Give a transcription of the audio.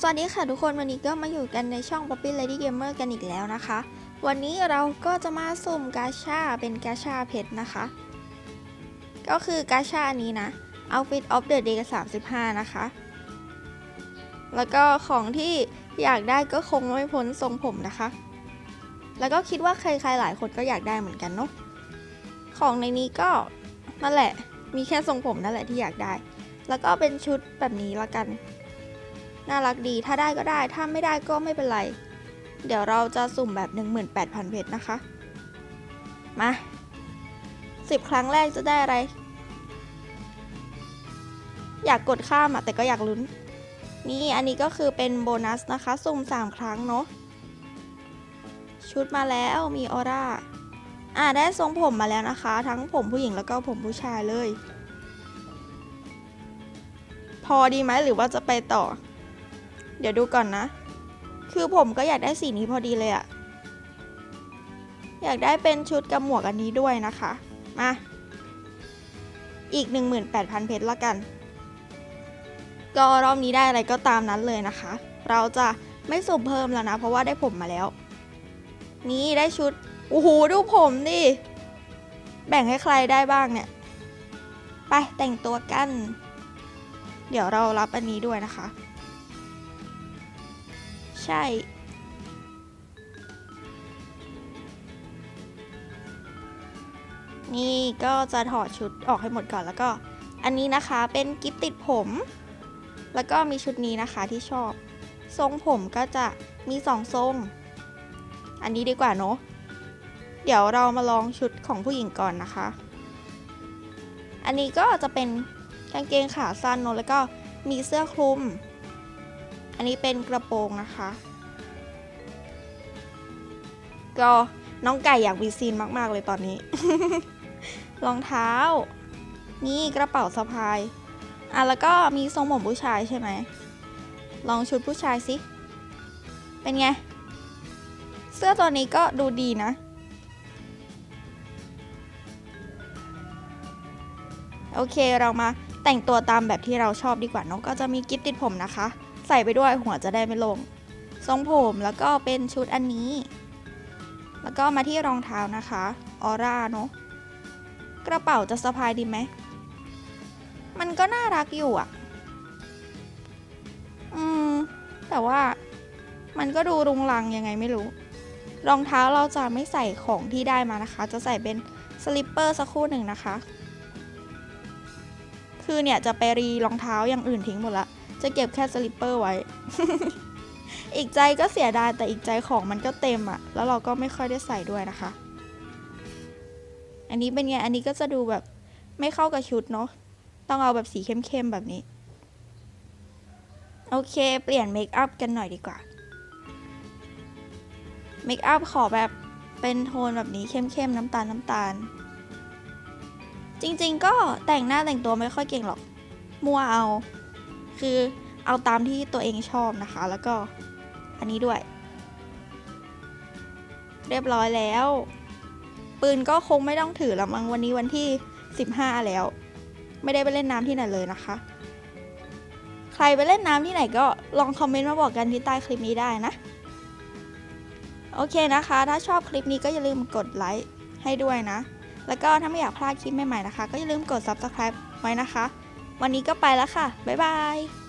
สวัสดีค่ะทุกคนวันนี้ก็มาอยู่กันในช่อง Poppy Lady Gamer กันอีกแล้วนะคะ วันนี้เราก็จะมาสุ่มกาชาเป็นกาชาเพชรนะคะ ก็คือกาชานี้นะ Outfit of the Day 35 นะคะ แล้วก็ของที่อยากได้ก็คงไม่พ้นทรงผมนะคะ แล้วก็คิดว่าใครๆหลายคนก็อยากได้เหมือนกันเนาะของในนี้ก็นั่นแหละมีแค่ทรงผมนั่นแหละที่อยากได้ แล้วก็เป็นชุดแบบนี้ละกัน น่ารักดีถ้าได้ก็ได้ ถ้าไม่ได้ก็ไม่เป็นไร เดี๋ยวเราจะสุ่มแบบ 18,000 เพชรนะคะ มา 10 ครั้งแรกจะได้อะไร อยากกดข้ามอะแต่ก็อยากลุ้น นี่อันนี้ก็คือเป็นโบนัสนะคะ สุ่ม 3 ครั้งเนาะชุดมาแล้วมีออร่าอ่าได้ทรงผมมาแล้วนะคะ ทั้งผมผู้หญิงแล้วก็ผมผู้ชายเลย พอดีไหมหรือว่าจะไปต่อ เดี๋ยวดูก่อนนะ คือผมก็อยากได้สีนี้พอดีเลยอะอยากได้เป็นชุดกับหมวกอันนี้ด้วยนะคะ มา อีก 18,000 เพชรละกัน ก็รอบนี้ได้อะไรก็ตามนั้นเลยนะคะ เราจะไม่สุ่มเพิ่มแล้วนะ เพราะว่าได้ผมมาแล้ว นี่ได้ชุด โอ้โห ดูผมดิ แบ่งให้ใครได้บ้างเนี่ย ไปแต่งตัวกัน เดี๋ยวเรารับอันนี้ด้วยนะคะ ใช่ นี่ก็จะถอดชุดออกให้หมดก่อนแล้วก็ อันนี้นะคะเป็นกิฟติดผม แล้วก็มีชุดนี้นะคะที่ชอบ ทรงผมก็จะมีสองทรง อันนี้ดีกว่าเนาะ เดี๋ยวเรามาลองชุดของผู้หญิงก่อนนะคะ อันนี้ก็จะเป็นกางเกงขาสั้นเนอะแล้วก็มีเสื้อคลุม อันนี้เป็นกระโปรงนะคะ ก็น้องไก่อยากวีซีนมาก ๆ เลยตอนนี้ รองเท้า นี่กระเป๋าสะพาย อะ แล้วก็มีทรงผมผู้ชายใช่ไหม ลองชุดผู้ชายสิ เป็นไง เสื้อตัวนี้ก็ดูดีนะ โอเคเรามาแต่งตัวตามแบบที่เราชอบดีกว่าเนอะก็จะมีกิฟติดผมนะคะ ใส่ไปด้วยหัวจะได้ไม่ลง ทรงผมแล้วก็เป็นชุดอันนี้ แล้วก็มาที่รองเท้านะคะออร่าเนอะกระเป๋าจะสะพายดีไหม มันก็น่ารักอยู่อะอืม แต่ว่ามันก็ดูรุงรังยังไงไม่รู้ รองเท้าเราจะไม่ใส่ของที่ได้มานะคะ จะใส่เป็นสลิปเปอร์สักคู่หนึ่งนะคะ คือเนี่ยจะไปรีรองเท้าอย่างอื่นทิ้งหมดละ จะเก็บแค่สลิปเปอร์ไว้ อีกใจก็เสียดายแต่อีกใจของมันก็เต็มอะแล้วเราก็ไม่ค่อยได้ใส่ด้วยนะคะ อันนี้เป็นไง อันนี้ก็จะดูแบบไม่เข้ากับชุดเนาะ ต้องเอาแบบสีเข้มๆแบบนี้ โอเค เปลี่ยนเมคอัพกันหน่อยดีกว่า เมคอัพขอแบบเป็นโทนแบบนี้เข้มๆน้ำตาลน้ำตาล จริงๆ ก็แต่งหน้าแต่งตัวไม่ค่อยเก่งหรอก มัวเอา คือเอาตามที่ตัวเองชอบนะคะ แล้วก็อันนี้ด้วย เรียบร้อยแล้ว ปืนก็คงไม่ต้องถือละมั้งวันนี้วันที่ 15 แล้ว ไม่ได้ไปเล่นน้ำที่ไหนเลยนะคะ ใครไปเล่นน้ำที่ไหนก็ลองคอมเมนต์มาบอกกันที่ใต้คลิปนี้ได้นะ โอเคนะคะ ถ้าชอบคลิปนี้ก็อย่าลืมกดไลค์ให้ด้วยนะ แล้วก็ถ้าไม่อยากพลาดคลิปใหม่ๆนะคะ ก็อย่าลืมกด subscribe ไว้นะคะ วันนี้ก็ไปแล้วค่ะ บ๊ายบาย